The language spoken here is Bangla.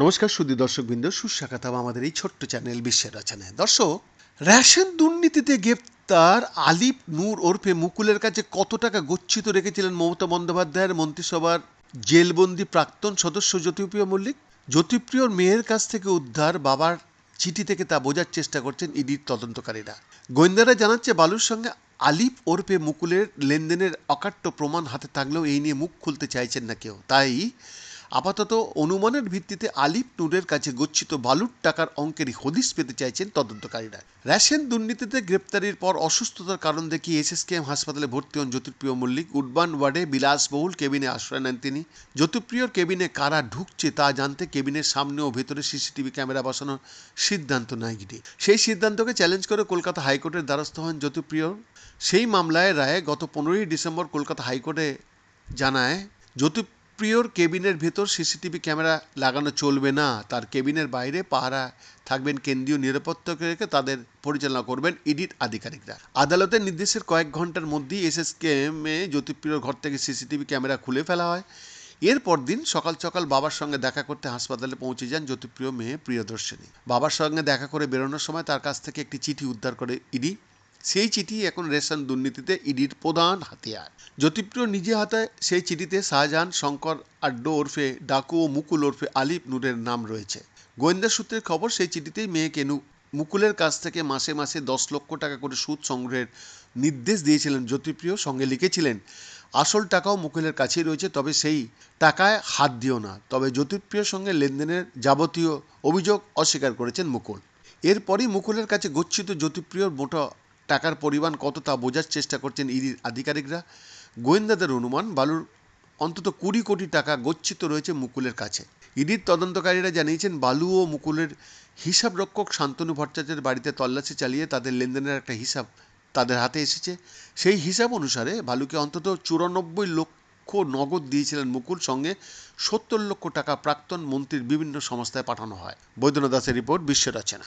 নমস্কার সুদী দর্শকবৃন্দ, সুস্বাগতম আমাদের এই ছোট্ট চ্যানেল বিশ্বের রচনায়। দর্শক, রেশন দুর্নীতিতে গ্রেপ্তার আলিফ নূর ওরফে মুকুলের কাছে কত টাকা গচ্ছিত রেখেছিলেন মমতা বন্দ্যোপাধ্যায়ের মন্ত্রিসভার জেলবন্দি প্রাক্তন সদস্য জ্যোতিপ্রিয় মল্লিক? জ্যোতিপ্রিয়র মেয়ের কাছ থেকে উদ্ধার বাবার চিঠি থেকে তা বোঝার চেষ্টা করছেন ইডির তদন্তকারীরা। গোয়েন্দারা জানাচ্ছে বালুর সঙ্গে আলিফ ওরফে মুকুলের লেনদেনের অকাট্য প্রমাণ হাতে থাকলেও এই নিয়ে মুখ খুলতে চাইছেন না কেউ। তাই আপাতত অনুমানের ভিত্তিতে আলিফ নূরের কাছে গচ্ছিত বালুর টাকার অঙ্কেরই হদিশ পেতে চাইছেন তদন্তকারীরা। রেশন দুর্নীতিতে গ্রেপ্তারির পর অসুস্থতার কারণ দেখিয়ে এসএসকেএম হাসপাতালে ভর্তি হন জ্যোতিপ্রিয় মল্লিক। উডবান ওয়ার্ডে বিলাসবহুল কেবিনে আশ্রয় নেন তিনি। জ্যোতিপ্রিয়র কেবিনে কারা ঢুকছে তা জানতে কেবিনের সামনে ও ভেতরে সিসিটিভি ক্যামেরা বসানোর সিদ্ধান্ত নেয় ইডি সেই সিদ্ধান্তকে চ্যালেঞ্জ করে কলকাতা হাইকোর্টের দ্বারস্থ হন জ্যোতিপ্রিয়। সেই মামলায় রায়ে গত পনেরোই ডিসেম্বর কলকাতা হাইকোর্টে জানায় জ্যোতিপ্রিয়র কেবিনের ভেতর সিসিটিভি ক্যামেরা লাগানো চলবে না। তার কেবিনের বাইরে পাহারা থাকবেন কেন্দ্রীয় নিরাপত্তাকে রেখে তাদের পরিচালনা করবেন ইডির আধিকারিকরা। আদালতের নির্দেশের কয়েক ঘণ্টার মধ্যেই এসএসকেএমে জ্যোতিপ্রিয়র ঘর থেকে সিসিটিভি ক্যামেরা খুলে ফেলা হয়। এরপর দিন সকাল সকাল বাবার সঙ্গে দেখা করতে হাসপাতালে পৌঁছে যান জ্যোতিপ্রিয় মেয়ে প্রিয়দর্শিনী। বাবার সঙ্গে দেখা করে বেরোনোর সময় তার কাছ থেকে একটি চিঠি উদ্ধার করে ইডি। সেই চিঠি এখন রেশন দুর্নীতিতে ইডির প্রধান হাতিয়ার। জ্যোতিপ্রিয় নিজে হাতে সেই চিঠিতে শাহজাহান, শঙ্কর আড্ডো ওরফে ডাকু ও মুকুল ওরফে আলিফ নূরের নাম রয়েছে। গোয়েন্দা সূত্রের খবর, সেই চিঠিতেই মেয়েকে নু মুকুলের কাছ থেকে মাসে মাসে দশ লক্ষ টাকা করে সুদ সংগ্রহের নির্দেশ দিয়েছিলেন জ্যোতিপ্রিয়, সঙ্গে লিখেছিলেন, আসল টাকাও মুকুলের কাছেই রয়েছে, তবে সেই টাকায় হাত দিও না। তবে জ্যোতিপ্রিয়র সঙ্গে লেনদেনের যাবতীয় অভিযোগ অস্বীকার করেছেন মুকুল। এরপরই মুকুলের কাছে গচ্ছিত জ্যোতিপ্রিয়র মোটা টাকার পরিমাণ কত তা বোঝার চেষ্টা করছেন ইডির আধিকারিকরা? গোয়েন্দাদের অনুমান, বালুর অন্তত কুড়ি কোটি টাকা গচ্ছিত রয়েছে মুকুলের কাছে। ইডির তদন্তকারীরা জানিয়েছেন, বালু ও মুকুলের হিসাবরক্ষক শান্তনু ভট্টাচার্যের বাড়িতে তল্লাশি চালিয়ে তাদের লেনদেনের একটা হিসাব তাদের হাতে এসেছে। সেই হিসাব অনুসারে বালুকে অন্তত চুরানব্বই লক্ষ নগদ দিয়েছিলেন মুকুল, সঙ্গে সত্তর লক্ষ টাকা প্রাক্তন মন্ত্রীর বিভিন্ন সংস্থায় পাঠানো হয়। বৈদ্যনাথ দাসের রিপোর্ট বিশ্ব রচনা